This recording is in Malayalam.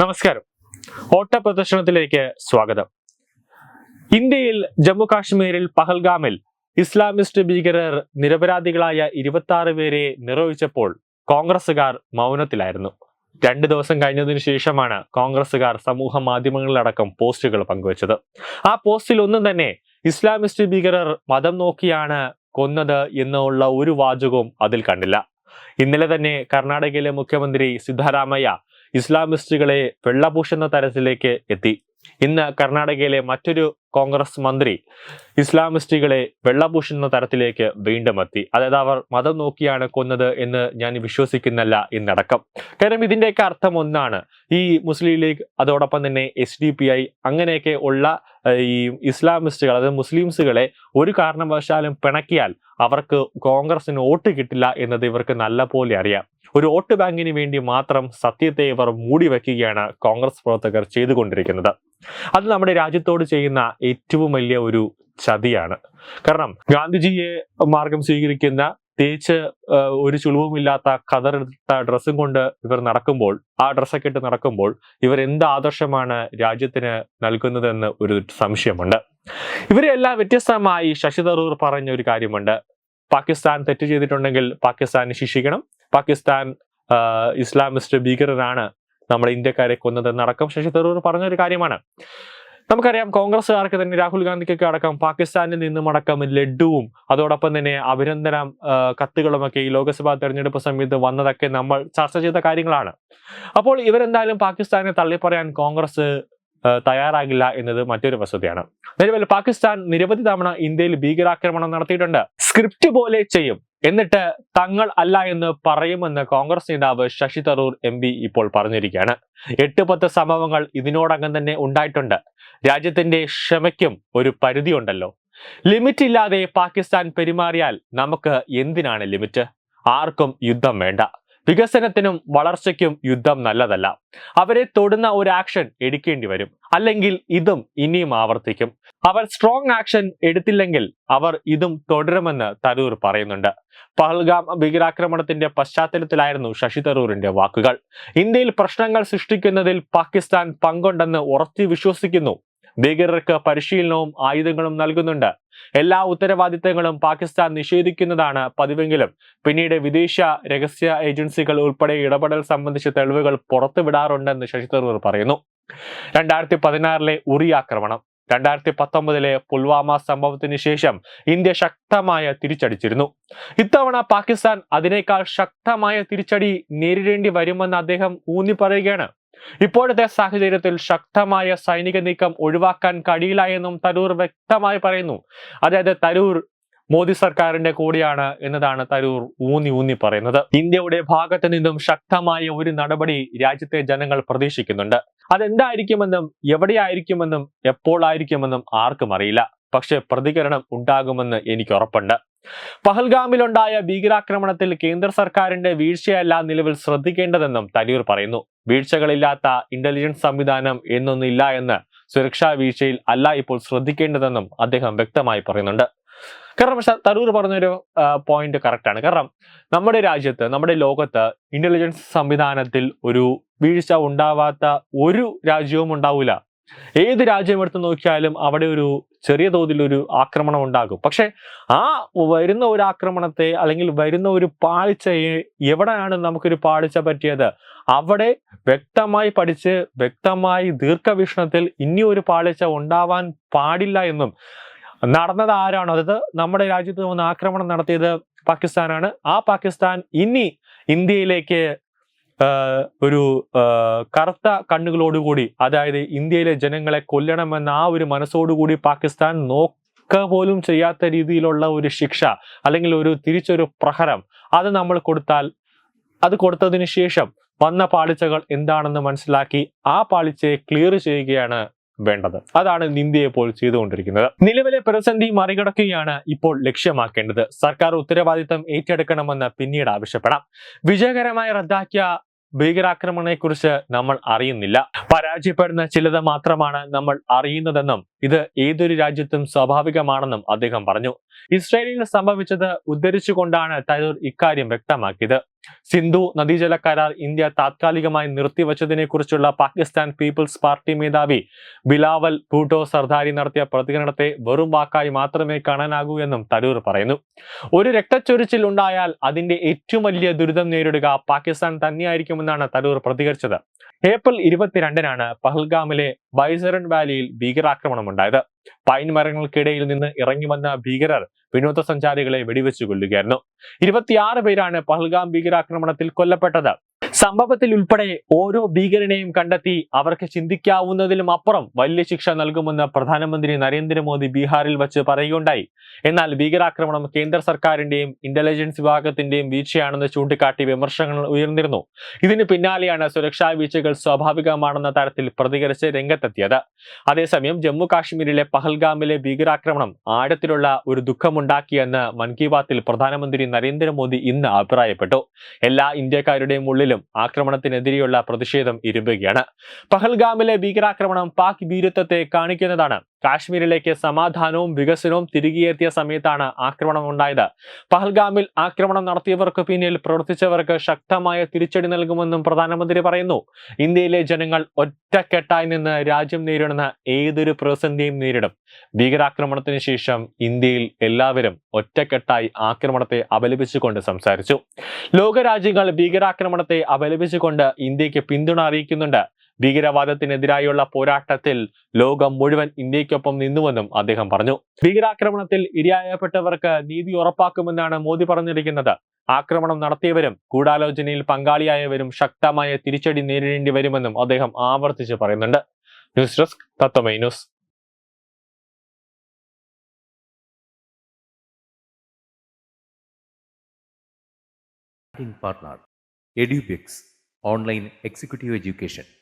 നമസ്കാരം. ഓട്ട പ്രദർശനത്തിലേക്ക് സ്വാഗതം. ഇന്ത്യയിൽ ജമ്മു കാശ്മീരിൽ പഹൽഗാമിൽ ഇസ്ലാമിസ്റ്റ് ഭീകരർ നിരപരാധികളായ ഇരുപത്തി പേരെ നിറവിച്ചപ്പോൾ കോൺഗ്രസുകാർ മൗനത്തിലായിരുന്നു. രണ്ട് ദിവസം കഴിഞ്ഞതിനു ശേഷമാണ് കോൺഗ്രസുകാർ സമൂഹ മാധ്യമങ്ങളിലടക്കം പോസ്റ്റുകൾ പങ്കുവച്ചത്. ആ പോസ്റ്റിൽ ഒന്നും തന്നെ ഇസ്ലാമിസ്റ്റ് ഭീകരർ മതം നോക്കിയാണ് കൊന്നത് എന്നുള്ള ഒരു വാചകവും അതിൽ കണ്ടില്ല. ഇന്നലെ തന്നെ കർണാടകയിലെ മുഖ്യമന്ത്രി സിദ്ധരാമയ്യ ഇസ്ലാമിസ്റ്റുകളെ വെള്ളപൂശുന്ന തരത്തിലേക്ക് എത്തി. ഇന്ന് കർണാടകയിലെ മറ്റൊരു കോൺഗ്രസ് മന്ത്രി ഇസ്ലാമിസ്റ്റുകളെ വെള്ളപൂഷുന്ന തരത്തിലേക്ക് വീണ്ടും എത്തി. അതായത് അവർ മതം നോക്കിയാണ് കൊന്നത് എന്ന് ഞാൻ വിശ്വസിക്കുന്നില്ല എന്നടക്കം. കാരണം ഇതിന്റെയൊക്കെ അർത്ഥം ഒന്നാണ്. ഈ മുസ്ലിം ലീഗ് അതോടൊപ്പം തന്നെ എസ് ഡി പി ഐ അങ്ങനെയൊക്കെ ഉള്ള ഈ ഇസ്ലാമിസ്റ്റുകൾ അതായത് മുസ്ലിംസുകളെ ഒരു കാരണവശാലും പിണക്കിയാൽ അവർക്ക് കോൺഗ്രസിന് വോട്ട് കിട്ടില്ല എന്നത് ഇവർക്ക് നല്ല പോലെ അറിയാം. ഒരു വോട്ട് ബാങ്കിന് വേണ്ടി മാത്രം സത്യത്തെ ഇവർ മൂടി വയ്ക്കുകയാണ് കോൺഗ്രസ് പ്രവർത്തകർ ചെയ്തുകൊണ്ടിരിക്കുന്നത്. അത് നമ്മുടെ രാജ്യത്തോട് ചെയ്യുന്ന ഏറ്റവും വലിയ ഒരു ചതിയാണ്. കാരണം ഗാന്ധിജിയെ മാർഗം സ്വീകരിക്കുന്ന തേച്ച് ഒരു ചുളിവുമില്ലാത്ത കതറിട്ട ഡ്രസ്സും കൊണ്ട് ഇവർ നടക്കുമ്പോൾ ആ ഡ്രസ്സൊക്കെ ഇട്ട് നടക്കുമ്പോൾ ഇവർ എന്ത് ആദർശമാണ് രാജ്യത്തിന് നൽകുന്നതെന്ന് ഒരു സംശയമുണ്ട്. ഇവരെല്ലാം വ്യത്യസ്തമായി ശശി തരൂർ പറഞ്ഞ ഒരു കാര്യമുണ്ട്. പാകിസ്ഥാൻ തെറ്റ് ചെയ്തിട്ടുണ്ടെങ്കിൽ പാകിസ്ഥാനെ ശിക്ഷിക്കണം. പാകിസ്ഥാൻ ഇസ്ലാമിസ്റ്റ് ഭീകരരാണ് നമ്മുടെ ഇന്ത്യക്കാരെ കൊന്നതെന്നടക്കം ശശി തരൂർ പറഞ്ഞൊരു കാര്യമാണ്. നമുക്കറിയാം കോൺഗ്രസ്സുകാർക്ക് തന്നെ രാഹുൽ ഗാന്ധിക്കൊക്കെ അടക്കം പാകിസ്ഥാനിൽ നിന്നും അടക്കം ലഡുവും അതോടൊപ്പം തന്നെ അഭിനന്ദന കത്തുകളുമൊക്കെ ഈ ലോക്സഭാ തെരഞ്ഞെടുപ്പ് സമയത്ത് വന്നതൊക്കെ നമ്മൾ ചർച്ച ചെയ്ത കാര്യങ്ങളാണ്. അപ്പോൾ ഇവരെന്തായാലും പാകിസ്ഥാനെ തള്ളിപ്പറയാൻ കോൺഗ്രസ് തയ്യാറാകില്ല എന്നത് മറ്റൊരു വസ്തുതയാണ്. നിലവിൽ പാകിസ്ഥാൻ നിരവധി തവണ ഇന്ത്യയിൽ ഭീകരാക്രമണം നടത്തിയിട്ടുണ്ട്. സ്ക്രിപ്റ്റ് പോലെ ചെയ്യും. എന്നിട്ട് തങ്ങൾ അല്ല എന്ന് പറയുമെന്ന് കോൺഗ്രസ് നേതാവ് ശശി തരൂർ എം പി ഇപ്പോൾ പറഞ്ഞിരിക്കുകയാണ്. എട്ട് പത്ത് സംഭവങ്ങൾ ഇതിനോടകം തന്നെ ഉണ്ടായിട്ടുണ്ട്. രാജ്യത്തിന്റെ ക്ഷമയ്ക്കും ഒരു പരിധിയുണ്ടല്ലോ. ലിമിറ്റ് ഇല്ലാതെ പാകിസ്ഥാൻ പെരുമാറിയാൽ നമുക്ക് എന്തിനാണ് ലിമിറ്റ്? ആർക്കും യുദ്ധം വേണ്ട. വികസനത്തിനും വളർച്ചയ്ക്കും യുദ്ധം നല്ലതല്ല. അവരെ തൊടുന്ന ഒരു ആക്ഷൻ എടുക്കേണ്ടി വരും. അല്ലെങ്കിൽ ഇതും ഇനിയും ആവർത്തിക്കും. അവർ സ്ട്രോങ് ആക്ഷൻ എടുത്തില്ലെങ്കിൽ അവർ ഇതും തുടരുമെന്ന് തരൂർ പറയുന്നുണ്ട്. പഹൽഗാം ഭീകരാക്രമണത്തിന്റെ പശ്ചാത്തലത്തിലായിരുന്നു ശശി തരൂരിന്റെ വാക്കുകൾ. ഇന്ത്യയിൽ പ്രശ്നങ്ങൾ സൃഷ്ടിക്കുന്നതിൽ പാകിസ്ഥാൻ പങ്കുണ്ടെന്ന് ഉറച്ചു വിശ്വസിക്കുന്നു ഭീകരർക്ക് പരിശീലനവും ആയുധങ്ങളും നൽകുന്നുണ്ട്. എല്ലാ ഉത്തരവാദിത്തങ്ങളും പാകിസ്ഥാൻ നിഷേധിക്കുന്നതാണ് പതിവെങ്കിലും പിന്നീട് വിദേശ രഹസ്യ ഏജൻസികൾ ഉൾപ്പെടെ ഇടപെടൽ സംബന്ധിച്ച തെളിവുകൾ പുറത്തുവിടാറുണ്ടെന്ന് ശശി തരൂർ പറയുന്നു. രണ്ടായിരത്തി പതിനാറിലെ ഉറി ആക്രമണം രണ്ടായിരത്തി പത്തൊമ്പതിലെ പുൽവാമ സംഭവത്തിന് ശേഷം ഇന്ത്യ ശക്തമായ തിരിച്ചടിച്ചിരുന്നു. ഇത്തവണ പാകിസ്ഥാൻ അതിനേക്കാൾ ശക്തമായ തിരിച്ചടി നേരിടേണ്ടി വരുമെന്ന് അദ്ദേഹം ഊന്നി പറയുകയാണ് ഇപ്പോഴത്തെ സാഹചര്യത്തിൽ ശക്തമായ സൈനിക നീക്കം ഒഴിവാക്കാൻ കഴിയില്ല എന്നും തരൂർ വ്യക്തമായി പറയുന്നു. അതായത് തരൂർ മോദി സർക്കാരിന്റെ കൂടിയാണ് എന്നതാണ് തരൂർ ഊന്നി ഊന്നി പറയുന്നത്. ഇന്ത്യയുടെ ഭാഗത്ത് നിന്നും ശക്തമായ ഒരു നടപടി രാജ്യത്തെ ജനങ്ങൾ പ്രതീക്ഷിക്കുന്നുണ്ട്. അതെന്തായിരിക്കുമെന്നും എവിടെയായിരിക്കുമെന്നും എപ്പോഴായിരിക്കുമെന്നും ആർക്കും അറിയില്ല. പക്ഷെ പ്രതികരണം ഉണ്ടാകുമെന്ന് എനിക്ക് ഉറപ്പുണ്ട്. പഹൽഗാമിലുണ്ടായ ഭീകരാക്രമണത്തിൽ കേന്ദ്ര സർക്കാരിന്റെ വീഴ്ചയല്ല നിലവിൽ ശ്രദ്ധിക്കേണ്ടതെന്നും തരൂർ പറയുന്നു. വീഴ്ചകളില്ലാത്ത ഇന്റലിജൻസ് സംവിധാനം എന്നൊന്നില്ല എന്ന് സുരക്ഷാ വീഴ്ചയിൽ അല്ല ഇപ്പോൾ ശ്രദ്ധിക്കേണ്ടതെന്നും അദ്ദേഹം വ്യക്തമായി പറയുന്നുണ്ട്. കാരണം പക്ഷെ തരൂർ പറഞ്ഞൊരു പോയിന്റ് കറക്റ്റ് ആണ്. കാരണം നമ്മുടെ രാജ്യത്ത് നമ്മുടെ ലോകത്ത് ഇന്റലിജൻസ് സംവിധാനത്തിൽ ഒരു വീഴ്ച ഉണ്ടാവാത്ത ഒരു രാജ്യവും ഉണ്ടാവില്ല ഏത് രാജ്യം എടുത്ത് നോക്കിയാലും അവിടെ ഒരു ചെറിയ തോതിൽ ഒരു ആക്രമണം ഉണ്ടാകും. പക്ഷെ ആ വരുന്ന ഒരു ആക്രമണത്തെ അല്ലെങ്കിൽ വരുന്ന ഒരു പാളിച്ചയെ എവിടെയാണ് നമുക്കൊരു പാളിച്ച പറ്റിയത്? അവിടെ വ്യക്തമായി പഠിച്ച് വ്യക്തമായി ദീർഘവീക്ഷണത്തിൽ ഇനി ഒരു പാളിച്ച ഉണ്ടാവാൻ പാടില്ല എന്നും. നടന്നത് ആരാണോ? അതായത് നമ്മുടെ രാജ്യത്ത് വന്ന് ആക്രമണം നടത്തിയത് പാകിസ്ഥാനാണ്. ആ പാകിസ്ഥാൻ ഇനി ഇന്ത്യയിലേക്ക് ഒരു കറുത്ത കണ്ണുകളോടുകൂടി അതായത് ഇന്ത്യയിലെ ജനങ്ങളെ കൊല്ലണമെന്ന ആ ഒരു മനസ്സോടുകൂടി പാകിസ്ഥാൻ നോക്ക പോലും ചെയ്യാത്ത രീതിയിലുള്ള ഒരു ശിക്ഷ അല്ലെങ്കിൽ ഒരു തിരിച്ചൊരു പ്രഹരം അത് നമ്മൾ കൊടുത്താൽ അത് കൊടുത്തതിന് ശേഷം വന്ന പാളിച്ചകൾ എന്താണെന്ന് മനസ്സിലാക്കി ആ പാളിച്ചയെ ക്ലിയർ ചെയ്യുകയാണ് വേണ്ടത്. അതാണ് ഇന്ത്യ ഇപ്പോൾ ചെയ്തുകൊണ്ടിരിക്കുന്നത്. നിലവിലെ പ്രതിസന്ധി മറികടക്കുകയാണ് ഇപ്പോൾ ലക്ഷ്യമാക്കേണ്ടത്. സർക്കാർ ഉത്തരവാദിത്തം ഏറ്റെടുക്കണമെന്ന് പിന്നീട് ആവശ്യപ്പെടാം. വിജയകരമായി റദ്ദാക്കിയ ഭീകരാക്രമണത്തെക്കുറിച്ച് നമ്മൾ അറിയുന്നില്ല. പരാജയപ്പെടുന്ന ചിലത് മാത്രമാണ് നമ്മൾ അറിയുന്നതെന്നും ഇത് ഏതൊരു രാജ്യത്തും സ്വാഭാവികമാണെന്നും അദ്ദേഹം പറഞ്ഞു. ഇസ്രായേലിൽ സംഭവിച്ചത് ഉദ്ധരിച്ചുകൊണ്ടാണ് തരൂർ ഇക്കാര്യം വ്യക്തമാക്കിയത്. സിന്ധു നദീജല കരാർ ഇന്ത്യ താത്കാലികമായി നിർത്തിവച്ചതിനെ കുറിച്ചുള്ള പാകിസ്ഥാൻ പീപ്പിൾസ് പാർട്ടി മേധാവി ബിലാവൽ ഭൂട്ടോ സർദാരി നടത്തിയ പ്രതികരണത്തെ വെറും വാക്കായി മാത്രമേ കാണാനാകൂ എന്നും തരൂർ പറയുന്നു. ഒരു രക്തച്ചൊരിച്ചിൽ ഉണ്ടായാൽ അതിന്റെ ഏറ്റവും വലിയ ദുരിതം നേരിടുക പാകിസ്ഥാൻ തന്നെയായിരിക്കുമെന്നാണ് തരൂർ പ്രതികരിച്ചത്. ഏപ്രിൽ ഇരുപത്തിരണ്ടിനാണ് പഹൽഗാമിലെ ബൈസറൻ വാലിയിൽ ഭീകരാക്രമണം ഉണ്ടായത് പൈൻ മരങ്ങൾക്കിടയിൽ നിന്ന് ഇറങ്ങി വന്ന ഭീകരർ വിനോദസഞ്ചാരികളെ വെടിവെച്ചു കൊല്ലുകയായിരുന്നു ഇരുപത്തിയാറ് പേരാണ് പഹൽഗാം ഭീകരാക്രമണത്തിൽ കൊല്ലപ്പെട്ടത്. സംഭവത്തിൽ ഉൾപ്പെടെ ഓരോ ഭീകരനെയും കണ്ടെത്തി അവർക്ക് ചിന്തിക്കാവുന്നതിലും അപ്പുറം വലിയ ശിക്ഷ നൽകുമെന്ന് പ്രധാനമന്ത്രി നരേന്ദ്രമോദി ബീഹാറിൽ വച്ച് പറയുകയുണ്ടായി. എന്നാൽ ഭീകരാക്രമണം കേന്ദ്ര സർക്കാരിന്റെയും ഇന്റലിജൻസ് വിഭാഗത്തിന്റെയും വീഴ്ചയാണെന്ന് ചൂണ്ടിക്കാട്ടി വിമർശനങ്ങൾ ഉയർന്നിരുന്നു. ഇതിന് പിന്നാലെയാണ് സുരക്ഷാ വീഴ്ചകൾ സ്വാഭാവികമാണെന്ന തരത്തിൽ പ്രതികരിച്ച് രംഗത്തെത്തിയത്. അതേസമയം ജമ്മു കാശ്മീരിലെ പഹൽഗാമിലെ ഭീകരാക്രമണം ആഴത്തിലുള്ള ഒരു ദുഃഖമുണ്ടാക്കിയെന്ന് മൻ കി ബാത്തിൽ പ്രധാനമന്ത്രി നരേന്ദ്രമോദി ഇന്ന് അഭിപ്രായപ്പെട്ടു. എല്ലാ ഇന്ത്യക്കാരുടെയും ഉള്ളിലും ആക്രമണത്തിനെതിരെയുള്ള പ്രതിഷേധം ഇരുമ്പുകയാണ്. പഹൽഗാമിലെ ഭീകരാക്രമണം പാക് ഭീരുത്വത്തെ കാണിക്കുന്നതാണ്. കാശ്മീരിലേക്ക് സമാധാനവും വികസനവും തിരികെയെത്തിയ സമയത്താണ് ആക്രമണം ഉണ്ടായത്. പഹൽഗാമിൽ ആക്രമണം നടത്തിയവർക്ക് പിന്നിൽ പ്രവർത്തിച്ചവർക്ക് ശക്തമായ തിരിച്ചടി നൽകുമെന്നും പ്രധാനമന്ത്രി പറയുന്നു. ഇന്ത്യയിലെ ജനങ്ങൾ ഒറ്റക്കെട്ടായി നിന്ന് രാജ്യം നേരിടുന്ന ഏതൊരു പ്രതിസന്ധിയും നേരിടും. ഭീകരാക്രമണത്തിന് ശേഷം ഇന്ത്യയിൽ എല്ലാവരും ഒറ്റക്കെട്ടായി ആക്രമണത്തെ അപലപിച്ചുകൊണ്ട് സംസാരിച്ചു. ലോകരാജ്യങ്ങൾ ഭീകരാക്രമണത്തെ അപലപിച്ചുകൊണ്ട് ഇന്ത്യയ്ക്ക് പിന്തുണ അറിയിക്കുന്നുണ്ട്. ഭീകരവാദത്തിനെതിരായുള്ള പോരാട്ടത്തിൽ ലോകം മുഴുവൻ ഇന്ത്യക്കൊപ്പം നിന്നുവെന്നും അദ്ദേഹം പറഞ്ഞു. ഭീകരാക്രമണത്തിൽ ഇരയായപ്പെട്ടവർക്ക് നീതി ഉറപ്പാക്കുമെന്നാണ് മോദി പറഞ്ഞിരിക്കുന്നത്. ആക്രമണം നടത്തിയവരും ഗൂഢാലോചനയിൽ പങ്കാളിയായവരും ശക്തമായ തിരിച്ചടി നേരിടേണ്ടി വരുമെന്നും അദ്ദേഹം ആവർത്തിച്ച് പറയുന്നുണ്ട്. News desk Tatwamayi news. Online executive Online